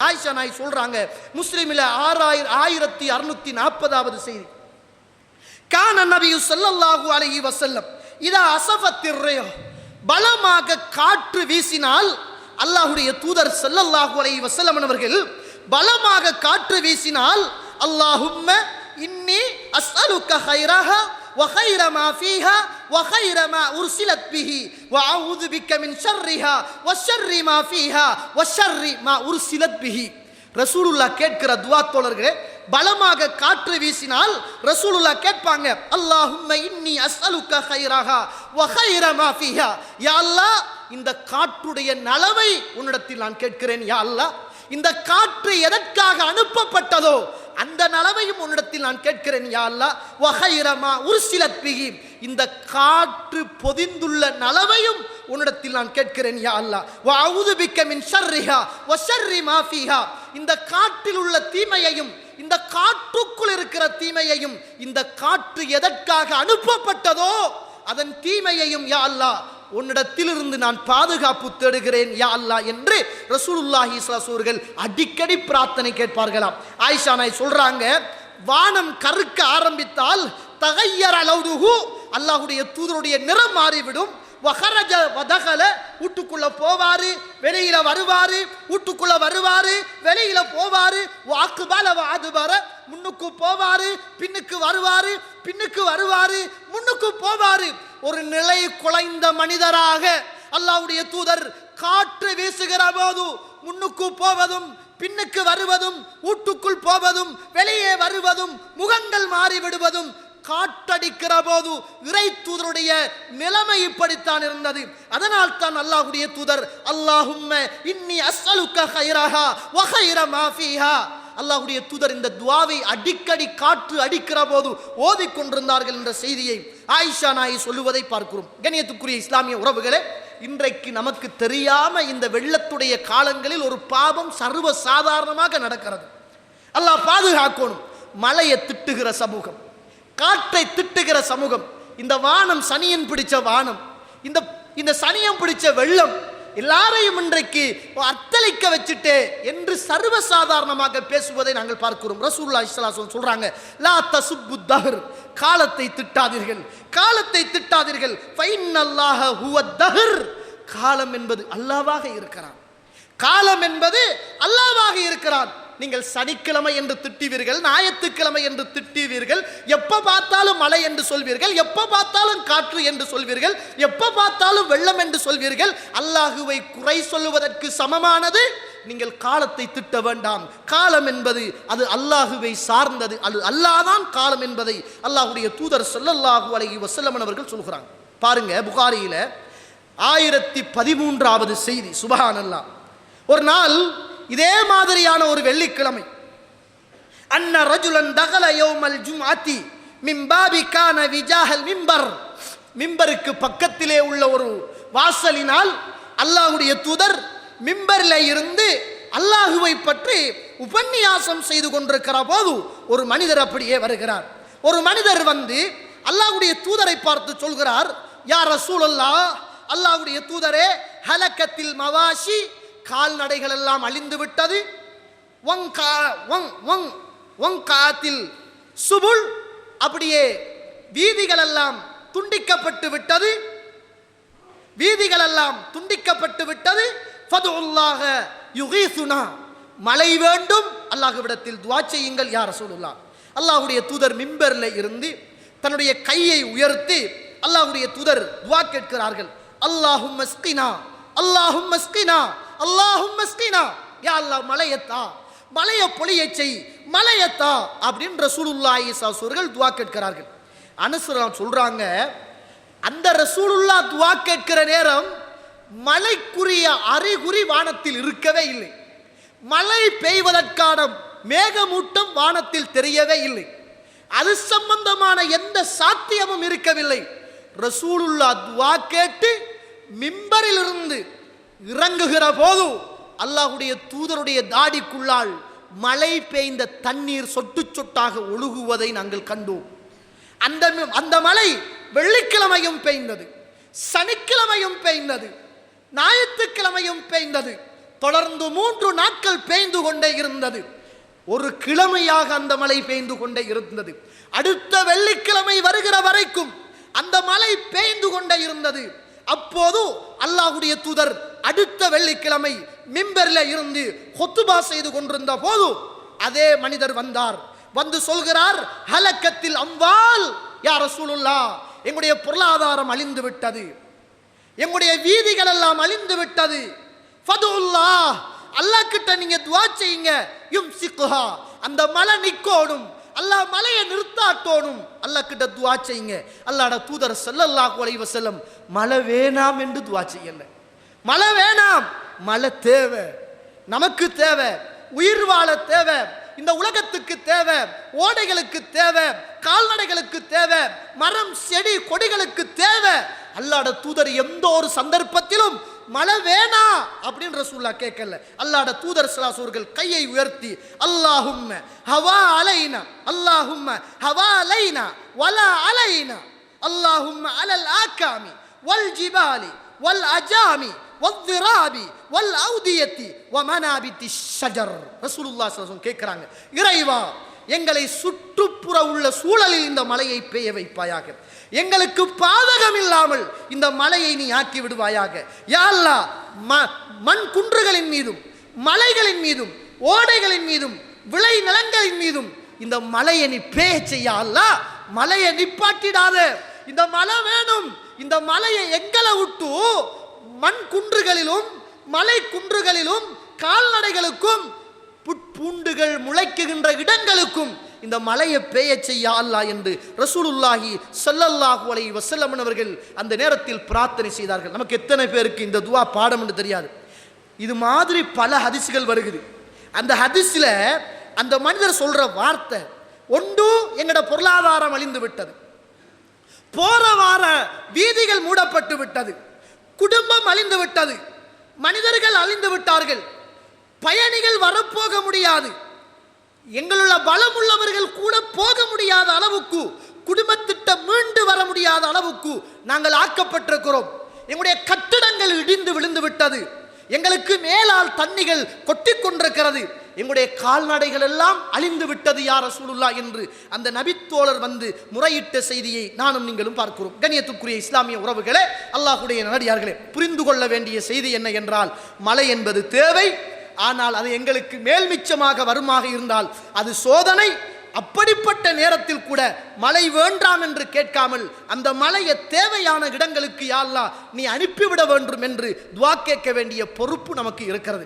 ஆயிஷா நாய் சொல்றாங்க முஸ்லீமில் ஆறாயிரம் ஆயிரத்தி அறுநூத்தி நாற்பதாவது செய்தி. கான நபியு ஸல்லல்லாஹு அலைஹி வசல்லம் இதா அசஃபத்திர்ரையோ பலமாக காற்று வீசினால் அல்லாஹுடைய தூதர் ஸல்லல்லாஹு அலைஹி வஸல்லம் அவர்கள் பலமாக காற்று வீசினால் அல்லாஹும்ம இன்னி அஸ்அலுக்க ஹைரஹா وخير ما فيها وخير ما أرسلت به وأعوذ بك من شرها وشر ما فيها وشر ما أرسلت به ரசூலுல்லா கேட்கிற துவா தோழர்களே பலமாக காற்று வீசினால் ரசூலுல்லா கேட்பாங்க அல்லாஹும்ம இன்னி அஸ்அலுக்க ஹைரஹா வ ஹைர மா ஃபீஹா யா அல்லாஹ் இந்த காற்றுடைய நலவை உன்னிடத்தில் நான் கேட்கிறேன் யா அல்லாஹ் இந்த காற்று எதற்காக அனுப்பப்பட்டதோ அந்த நலவையும் உன்னிடத்தில் நான் கேட்கிறேன் யா வகைரமா வ ஹைர இந்த காற்று பொதிந்துள்ள நலவையும் உன்னிடத்தில் நான் கேட்கிறேன் யா அல்லா வ அஊது மின் ஷர்ரிஹா வ ஷர்ரி மாஃபிஹா இந்த காற்றில் உள்ள தீமையையும் இந்த காற்றுக்குள் இருக்கிற தீமையையும் இந்த காற்று எதற்காக அனுப்பப்பட்டதோ அதன் தீமையையும் யா அல்லா உன்னிடத்திலிருந்து நான் பாதுகாப்பு தேடுகிறேன் யா அல்லா என்று ரசூலுல்லாஹி ஸல்லல்லாஹு அவர்கள் அடிக்கடி பிரார்த்தனை கேட்பார்களாம். ஆயிஷா நாய் சொல்றாங்க வானம் கருக்க ஆரம்பித்தால் தகையர் அலவுதுஹு அல்லாஹுடைய தூதருடைய நிறம் மாறிவிடும். வஹரஜ வதகல வீட்டுக்குள்ள போவாரு வெளியில வருவாரு வீட்டுக்குள்ள வருவாரு வெளியில போவாரு. வாக்குபால வாதுபார முன்னுக்கு போவாரு பின்னுக்கு வருவாரு பின்னுக்கு வருவாரு முன்னுக்கு போவாரு. ஒரு நிலை குலைந்த மனிதராக அல்லாவுடைய தூதர் காற்று வீசுகிற போது முன்னுக்கு போவதும் பின்னுக்கு வருவதும் வீட்டுக்குள் போவதும் வெளியே வருவதும் முகங்கள் மாறிவிடுவதும் காட்டடிக்கிற காற்றடிக்கிற போது இறை தூதருடைய நிலைமை இப்படித்தான் இருந்தது. அதனால் தான் அல்லாஹுடைய தூதர் அல்லாஹும்ம இன்னி அஸ்அலுக்க ஹைரஹா வ ஹைர தூதர் இந்த துவாவை அடிக்கடி காற்று அடிக்கிற போது ஓதிக்கொண்டிருந்தார்கள் என்ற செய்தியை ஆயிஷா நாய் சொல்லுவதை பார்க்கிறோம். கணியத்துக்குரிய இஸ்லாமிய உறவுகளே இன்றைக்கு நமக்கு தெரியாம இந்த வெள்ளத்துடைய காலங்களில் ஒரு பாவம் சர்வ சாதாரணமாக நடக்கிறது. அல்லாஹ் பாதுகாக்கணும். மலையை திட்டுகிற சமூகம் காற்றை திட்டுகிற சமூகம் இந்த வானம் சனியன் பிடிச்ச வானம் இந்த இந்த சனியம் பிடிச்ச வெள்ளம் எல்லாரையும் இன்றைக்கு அத்தளிக்க வச்சுட்டு என்று சர்வசாதாரணமாக பேசுவதை நாங்கள் பார்க்கிறோம். ரசூல்லா இஸ்லாசன் சொல்றாங்க லா தசுப்பு தஹர். காலத்தை திட்டாதீர்கள். காலத்தை திட்டாதீர்கள். ஃபைனல்லாஹ ஹுவ தஹர். காலம் என்பது அல்லாவாக இருக்கிறான். காலம் என்பது அல்லாவாக இருக்கிறான். நீங்கள் சனிக்கிழமை என்று திட்டுவீர்கள் ஞாயிற்றுக்கிழமை என்று திட்டுவீர்கள் எப்போ பார்த்தாலும் மழை என்று சொல்வீர்கள் எப்போ பார்த்தாலும் காற்று என்று சொல்வீர்கள் எப்போ பார்த்தாலும் வெள்ளம் என்று சொல்வீர்கள் அல்லாஹுவை குறை சொல்லுவதற்கு சமமானது? நீங்கள் காலத்தை திட்ட வேண்டாம். காலம் என்பது அது அல்லாஹுவை சார்ந்தது அது அல்லாதான் காலம் என்பதை அல்லாஹுடைய தூதர் சொல்லல்லாஹு அலைஹி வசல்லமன் அவர்கள் சொல்கிறாங்க. பாருங்க புகாரியில் ஆயிரத்தி பதிமூன்றாவது செய்தி சுபஹானல்லாஹ் ஒரு நாள் இதே மாதிரியான ஒரு வெள்ளிக்கிழமை. அன்ன ரஜுலன் தகல யோமல் ஜும்ஆத்தி மிம்பாபி கான விஜாஹல் மிம்பர். மிம்பருக்கு பக்கத்திலே உள்ள ஒரு வாசலினால் அல்லாஹுடைய தூதர் மிம்பரில் இருந்து அல்லாஹுவை பற்றி உபன்யாசம் செய்து கொண்டிருக்கிற போது ஒரு மனிதர் அப்படியே வருகிறார். ஒரு மனிதர் வந்து அல்லாஹுடைய தூதரை பார்த்து சொல்கிறார் யார் ரசூலல்லா அல்லாஹுடைய தூதரே ஹலக்கத்தில் மவாஷி கால்நடைகள் எல்லாம் அழிந்து விட்டது ஒங் கா ஒங் ஒங் ஒங் காத்தில் சுபுள் அப்படியே வீதிகள் எல்லாம் துண்டிக்கப்பட்டு விட்டது. வீதிகள் எல்லாம் துண்டிக்கப்பட்டு விட்டது. ஃபதுல்லாஹ யுகீசுனா மழை வேண்டும். அல்லாஹுவிடத்தில் துவா செய்யுங்கள் யார் சொல்லலாம் அல்லாஹுடைய தூதர் மிம்பரில் இருந்து தன்னுடைய கையை உயர்த்தி அல்லாஹ்வுடைய தூதர் துவா கேட்கிறார்கள். அல்லாஹும் மஸ்கினா அல்லாஹும் மஸ்கினா அல்லாஹும் மஸ்கினா. யா அல்லாஹ் மலையத்தா. மலைய பொழிய செய் மலையத்தா அப்படின்னு ரசூலுல்லாஹி அவர்கள் துவா கேட்கிறார்கள். அனுசரம் சொல்றாங்க அந்த ரசூலுல்லா துவா கேட்கிற நேரம் மலைக்குரிய அறிகுறி வானத்தில் இருக்கவே இல்லை. மழை பெய்வதற்கான மேகமூட்டம் வானத்தில் தெரியவே இல்லை. அது சம்பந்தமான எந்த சாத்தியமும் இருக்கவில்லை. ரசூலுல்லா துவா கேட்டு மிம்பரிலிருந்து இறங்குகிற போது அல்லாஹுடைய தூதருடைய தாடிக்குள்ளால் மழை பெய்ந்த தண்ணீர் சொட்டு சொட்டாக ஒழுகுவதை நாங்கள் கண்டோம். அந்த அந்த மழை வெள்ளிக்கிழமையும் பெய்ந்தது சனிக்கிழமையும் பெய்ந்தது ஞாயிற்றுக்கிழமையும் பெய்ந்தது. தொடர்ந்து மூன்று நாட்கள் பெய்ந்து கொண்டே இருந்தது. ஒரு கிழமையாக அந்த மழை பெய்ந்து கொண்டே இருந்தது. அடுத்த வெள்ளிக்கிழமை வருகிற வரைக்கும் அந்த மழை பெய்ந்து கொண்டே இருந்தது. அப்போது அல்லாஹுடைய தூதர் அடுத்த வெள்ளிக்கிழமை மிம்பர்ல இருந்து ஹொத்துபா செய்து கொண்டிருந்த போது அதே மனிதர் வந்தார். வந்து சொல்கிறார் ஹலக்கத்தில் அம்பால் யார் சூழல்லா எங்களுடைய பொருளாதாரம் அழிந்து விட்டது. எங்களுடைய வீதிகள் எல்லாம் அழிந்து விட்டது. ஃபதுல்லா அல்லாஹ் கிட்ட நீங்க துவா செய்யுங்க. யும் சிக்குஹா அந்த மலை நிக்கோடும் அல்லாஹ் மலையை நிறுத்தாட்டோனும் அல்லாஹ் கிட்ட துவா செய்யுங்க. அல்லாட தூதர் செல்லல்லா அலைஹி செல்லம் மழை வேணாம் என்று துவா செய்யல. மழை வேணாம். மழை தேவை. நமக்கு தேவை. உயிர் வாழ தேவை. இந்த உலகத்துக்கு தேவை. ஓடைகளுக்கு தேவை. கால்நடைகளுக்கு தேவை. மரம் செடி கொடிகளுக்கு தேவை. அல்லாட தூதர் எந்த ஒரு சந்தர்ப்பத்திலும் மழை வேணா அப்படின்ற ரசூல்லா கேட்கல. அல்லாட தூதர் சலாசூர்கள் கையை உயர்த்தி அல்லாஹும் ஹவா அலைனா அல்லாஹும் ஹவா அலைனா வலா அலைனா அல்லாஹும் அலல் ஆக்காமி வல் ஜிபாலி வல் அஜாமி வத்திராபி வல் ஔதியத்தி வமனாபித்தி ஷஜர் ரசூலுல்லா சலசம் கேட்குறாங்க இறைவா எங்களை சுற்றுப்புற உள்ள சூழலில் இந்த மலையை பெய்ய வைப்பாயாக. எங்களுக்கு பாதகம் இல்லாமல் இந்த மலையை நீ ஆக்கி விடுவாயாக. யாழ்லா ம மண் குன்றுகளின் மீதும் மலைகளின் மீதும் ஓடைகளின் மீதும் விளை நிலங்களின் மீதும் இந்த மலையை நீ பேய செய்யாலா மலையை நிப்பாட்டிடாத. இந்த மலை வேணும். இந்த மலையை எங்களை விட்டு மண் குன்றுகளிலும் மலை குன்றுகளிலும் கால்நடைகளுக்கும் புட்பூண்டுகள் முளைக்குகின்ற இடங்களுக்கும் இந்த மலையை பேய செய்ய அல்லா என்று ரசூலுல்லாஹி சல்லல்லாஹு அலை வஸல்லம் அவர்கள் அந்த நேரத்தில் பிரார்த்தனை செய்தார்கள். நமக்கு எத்தனை பேருக்கு இந்த துவா பாடம் என்று தெரியாது. இது மாதிரி பல ஹதிசுகள் வருகுது. அந்த ஹதிஸில் அந்த மனிதர் சொல்கிற வார்த்தை ஒன்று எங்களோட பொருளாதாரம் அழிந்து விட்டது. போற வார வீதிகள் மூடப்பட்டு விட்டது. குடும்பம் அழிந்து விட்டது மனிதர்கள் அழிந்து விட்டார்கள் பயணிகள் வரப்போக முடியாது. எங்களுள்ள பலம் உள்ளவர்கள் கூட போக முடியாத அளவுக்கு குடும்பத்திட்ட மீண்டு வர முடியாத அளவுக்கு நாங்கள் ஆக்கப்பட்டிருக்கிறோம். எங்களுடைய கட்டிடங்கள் இடிந்து விழுந்து விட்டது. எங்களுக்கு மேலால் தண்ணிகள் கொட்டி கொண்டிருக்கிறது. எங்களுடைய கால்நடைகள் எல்லாம் அழிந்து விட்டது யார் ரசூலுல்லா என்று அந்த நபித்தோழர் வந்து முறையிட்ட செய்தியை நானும் நீங்களும் பார்க்கிறோம். கண்ணியத்துக்குரிய இஸ்லாமிய உறவுகளே அல்லாஹுடைய நடிகார்களே புரிந்து கொள்ள வேண்டிய செய்தி என்ன என்றால் மழை என்பது தேவை ஆனால் அது எங்களுக்கு மேல் மிச்சமாக வருமாக இருந்தால் அது சோதனை அப்படிப்பட்ட நேரத்தில் கூட மழை வேண்டாம் என்று கேட்காமல் அந்த மலையை தேவையான இடங்களுக்கு யாழ்லா நீ அனுப்பிவிட வேண்டும் என்று துவா கேட்க வேண்டிய பொறுப்பு நமக்கு இருக்கிறது.